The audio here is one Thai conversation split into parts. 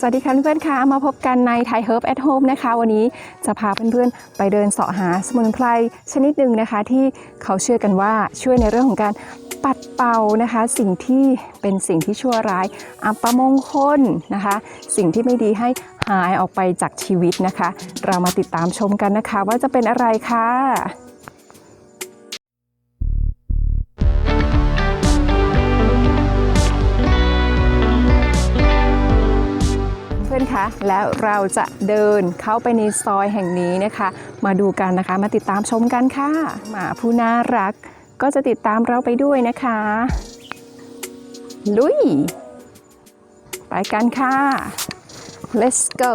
สวัสดีค่ะเพื่อนๆค่ะมาพบกันใน Thai Herb at Home นะคะ วันนี้จะพาเพื่อนๆ ไปเดินเสาะหาสมุนไพรชนิดหนึ่งนะคะ ที่เขาเชื่อกันว่าช่วยในเรื่องของการปัดเป่านะคะ สิ่งที่เป็นสิ่งที่ชั่วร้ายอัปมงคลนะคะ สิ่งที่ไม่ดีให้หายออกไปจากชีวิตนะคะ เรามาติดตามชมกันนะคะ ว่าจะเป็นอะไรค่ะ อนคะแล้วเราจะเดินเข้าไปในซอยแห่งนี้นะคะ มาดูกันนะคะมาติดตามชมกันค่ะหมาผู้น่ารัก ก็จะติดตามเราไปด้วยนะคะ ลุย ไปกันค่ะ let's go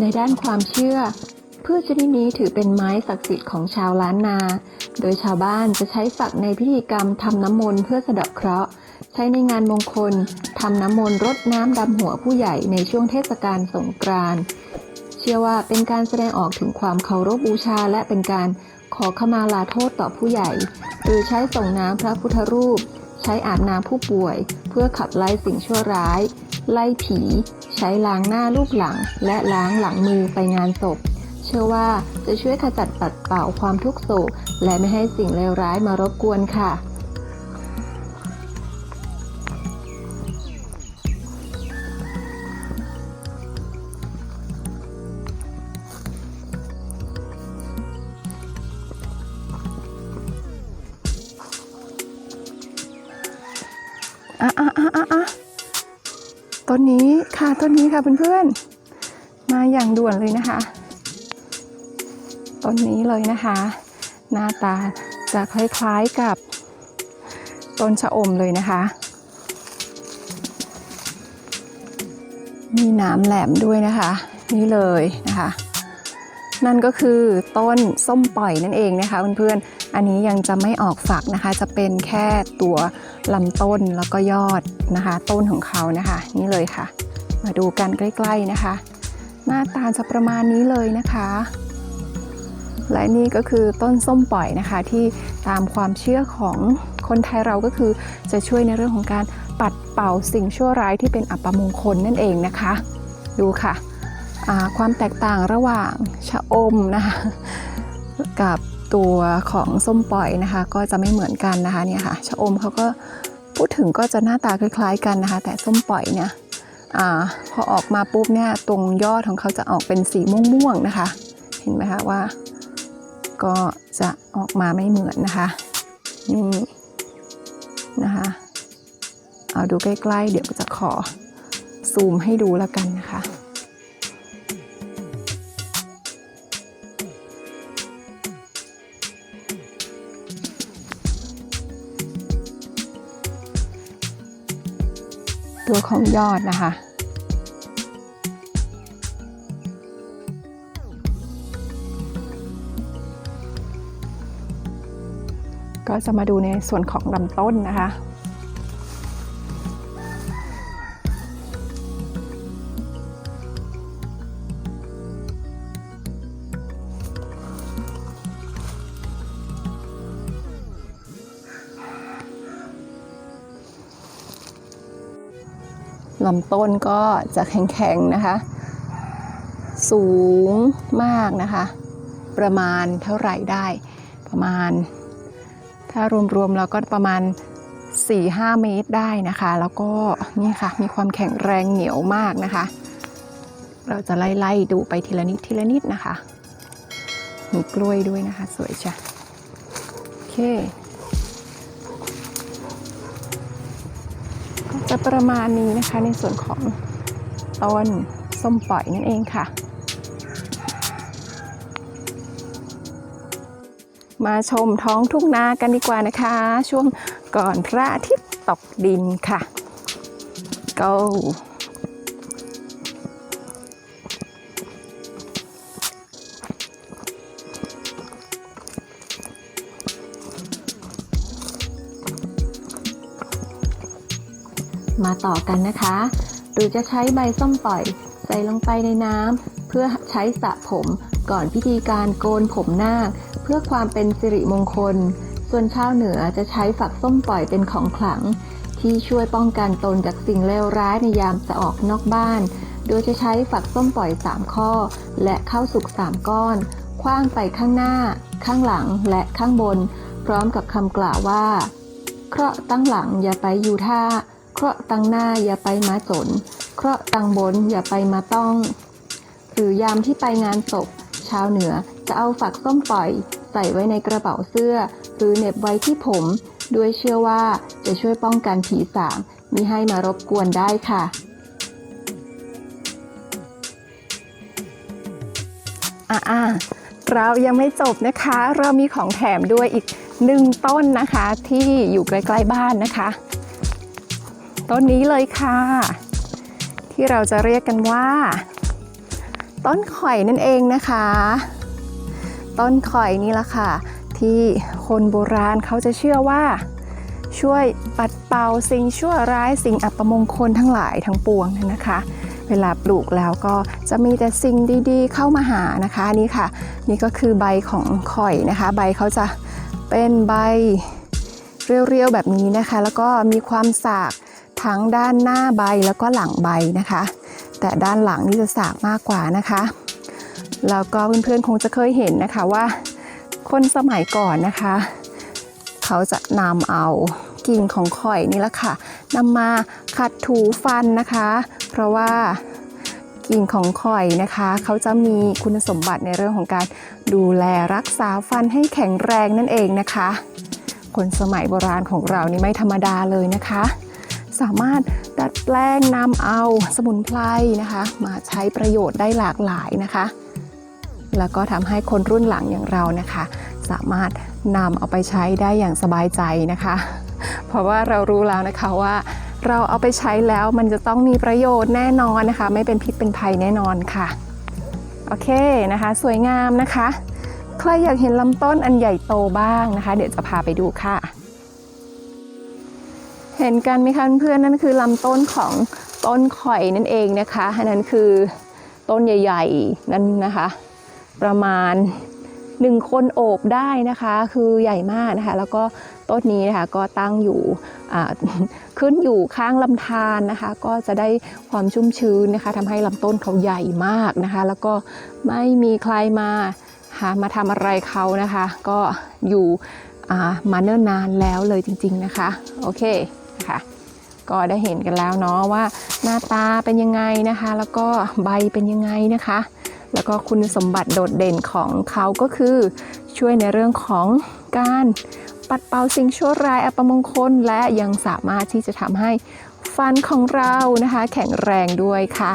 ในด้านความเชื่อพืชชนิดนี้ถือเป็นไม้ศักดิ์สิทธิ์ของชาวล้านนา โดยชาวบ้านจะใช้ฝักในพิธีกรรมทำน้ำมนต์เพื่อสะเดาะเคราะห์ ใช้ในงานมงคล ทำน้ำมนต์รดน้ำดำหัวผู้ใหญ่ในช่วงเทศกาลสงกรานต์เชื่อว่าเป็นการแสดงออกถึงความเคารพบูชา และเป็นการขอขมาลาโทษต่อผู้ใหญ่ หรือใช้ส่งน้ำพระพุทธรูป ใช้อาบน้ำผู้ป่วย เพื่อขับไล่สิ่งชั่วร้าย ไล่ผี ใช้ล้างหน้าลูกหลัง และล้างหลังมือไปงานศพ เชื่อว่าจะช่วยขจัดปัดเป่าความทุกโศก และไม่ให้สิ่งเลวร้ายมารบกวนค่ะ อะอะอะอะอะต้นนี้ค่ะต้นนี้ค่ะเพื่อนๆ มาอย่างด่วนเลยนะคะต้นนี้เลยนะคะ หน้าตาจะคล้ายๆกับต้นชะอมเลยนะคะ มีหนามแหลมด้วยนะคะ นี่เลยนะคะ นั่นก็คือต้นส้มปล่อยนั่นเองนะคะเพื่อนๆ อันนี้ยังจะไม่ออกฝักนะคะ จะเป็นแค่ตัวลำต้นแล้วก็ยอดนะคะ ต้นของเขานะคะ นี่เลยค่ะ มาดูกันใกล้ๆนะคะ หน้าตาจะประมาณนี้เลยนะคะ และนี่ก็คือต้นส้มปล่อยนะคะที่ตามความเชื่อของคนไทยเราก็คือจะช่วยในเรื่องของการปัดเป่าสิ่งชั่วร้ายที่เป็นอัปมงคลนั่นเองนะคะ ดูค่ะ ความแตกต่างระหว่างชะอมนะคะกับตัวของส้มปล่อยนะคะ ก็จะไม่เหมือนกันนะคะเนี่ยค่ะชะอมเขาก็พูดถึงก็จะหน้าตาคล้ายๆกันนะคะ แต่ส้มปล่อยเนี่ยอพอออกมาปุ๊บเนี่ยตรงยอดของเขาจะออกเป็นสีม่วงๆนะคะ เห็นไหมคะว่า ก็จะออกมาไม่เหมือนนะคะนี่นะคะเอาดูใกล้ๆ เดี๋ยวจะขอซูมให้ดูแล้วกันนะคะ ตัวของยอดนะคะก็จะมาดูในส่วนของลำต้นนะคะ ลำต้นก็จะแข็งๆนะคะ สูงมากนะคะ ประมาณเท่าไหร่ได้ประมาณ ถ้ารวมๆแล้วก็ประมาณ 4-5 เมตรได้นะคะ แล้วก็นี่ค่ะมีความแข็งแรงเหนียวมากนะคะ เราจะไล่ๆดูไปทีละนิดทีละนิดนะคะ มีกล้วยด้วยนะคะ สวยจ้ะโอเค จะประมาณนี้นะคะในส่วนของต้นส้มปล่อยนั่นเองค่ะ มาชมท้องทุ่งนากันดีกว่านะคะ ช่วงก่อนพระอาทิตย์ตกดินค่ะ go มาต่อกันนะคะ หรือจะใช้ใบส้มปล่อย ใส่ลงไปในน้ำเพื่อใช้สระผมก่อนพิธีการโกนผมนาคเพื่อความเป็นสิริมงคล ส่วนชาวเหนือจะใช้ฝักส้มปล่อยเป็นของขลัง ที่ช่วยป้องกันตนจากสิ่งเลวร้ายในยามจะออกนอกบ้าน โดยจะใช้ฝักส้มปล่อย 3 ข้อ และข้าวสุก 3 ก้อนคว้างไปข้างหน้า ข้างหลังและข้างบน พร้อมกับคำกล่าวว่า เคราะห์ตั้งหลังอย่าไปอยู่ท่า เคราะห์ตังหน้าอย่าไปมาจนเคราะห์ตังบนอย่าไปมาต้อง หรือยามที่ไปงานศพ ชาวเหนือจะเอาฝักส้มปล่อย ใส่ไว้ในกระเป๋าเสื้อ หรือเหน็บไว้ที่ผม ด้วยเชื่อว่าจะช่วยป้องกันผีสางมิให้มารบกวนได้ค่ะอ่าเรายังไม่จบนะคะ เรามีของแถมด้วยอีกหนึ่งต้นนะคะที่อยู่ใกล้ ๆ บ้านนะคะ ต้นนี้เลยค่ะ ที่เราจะเรียกกันว่า ต้นข่อยนั่นเองนะคะ ต้นข่อยนี่ละค่ะ ที่คนโบราณเขาจะเชื่อว่า ช่วยปัดเป่าสิ่งชั่วร้ายสิ่งอัปมงคลทั้งหลายทั้งปวงนะคะ เวลาปลูกแล้วก็จะมีแต่สิ่งดีๆ เข้ามาหานะคะนี่ค่ะ นี่ก็คือใบของข่อยนะคะ ใบเขาจะเป็นใบเรียวๆแบบนี้นะคะ แล้วก็มีความสาก ทั้งด้านหน้าใบแล้วก็หลังใบนะคะ แต่ด้านหลังนี่จะสากมากกว่านะคะแล้วก็เพื่อนๆคงจะเคยเห็นนะคะว่าคนสมัยก่อนนะคะ เขาจะนำเอากิ่งของข่อยนี่แหละค่ะนำมาขัดถูฟันนะคะ เพราะว่ากิ่งของข่อยนะคะ เขาจะมีคุณสมบัติในเรื่องของการดูแลรักษาฟันให้แข็งแรงนั่นเองนะคะ คนสมัยโบราณของเรานี่ไม่ธรรมดาเลยนะคะ สามารถดัดแปลงนำเอาสมุนไพรนะคะ มาใช้ประโยชน์ได้หลากหลายนะคะ แล้วก็ทำให้คนรุ่นหลังอย่างเรานะคะ สามารถนำเอาไปใช้ได้อย่างสบายใจนะคะ เพราะว่าเรารู้แล้วนะคะว่าเราเอาไปใช้แล้วมันจะต้องมีประโยชน์แน่นอนนะคะ ไม่เป็นพิษเป็นภัยแน่นอนค่ะ โอเคนะคะ สวยงามนะคะ ใครอยากเห็นลำต้นอันใหญ่โตบ้างนะคะ เดี๋ยวจะพาไปดูค่ะ เห็นกันไหมคะเพื่อนนั่นคือลำต้นของต้นข่อยนั่นเองนะคะอันนั้นคือต้นใหญ่ๆนั่นนะคะ ประมาณ1คนโอบได้นะคะคือใหญ่มากนะคะ แล้วก็ต้นนี้นะคะก็ตั้งอยู่ขึ้นอยู่ข้างลำธารนะคะ ก็จะได้ความชุ่มชื้นนะคะทำให้ลำต้นเขาใหญ่มากนะคะ แล้วก็ไม่มีใครมาหามาทำอะไรเขานะคะ ก็อยู่มาเนิ่นนานแล้วเลยจริง ๆนะคะ โอเค นะคะก็ได้เห็นกันแล้วเนาะว่าหน้าตาเป็นยังไงนะคะ แล้วก็ใบเป็นยังไงนะคะ แล้วก็คุณสมบัติโดดเด่นของเขาก็คือช่วยในเรื่องของการปัดเป่าสิ่งชั่วร้ายอัปมงคล และยังสามารถที่จะทำให้ฟันของเรานะคะ แข็งแรงด้วยค่ะ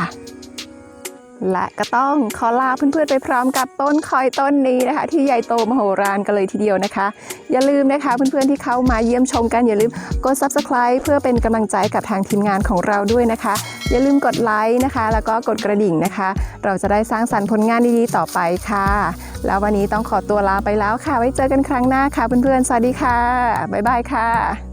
และก็ต้องขอลาเพื่อนๆไปพร้อมกับต้นคอยต้นนี้นะคะ ที่ใหญ่โตมโหฬารกันเลยทีเดียวนะคะ อย่าลืมนะคะเพื่อนๆที่เข้ามาเยี่ยมชมกันอย่าลืมกด subscribe เพื่อเป็นกำลังใจกับทางทีมงานของเราด้วยนะคะ อย่าลืมกดไลค์นะคะ แล้วก็กดกระดิ่งนะคะ เราจะได้สร้างสรรค์ผลงานดีๆต่อไปค่ะ แล้ววันนี้ต้องขอตัวลาไปแล้วค่ะ ไว้เจอกันครั้งหน้าค่ะเพื่อนๆสวัสดีค่ะบ๊ายบายค่ะ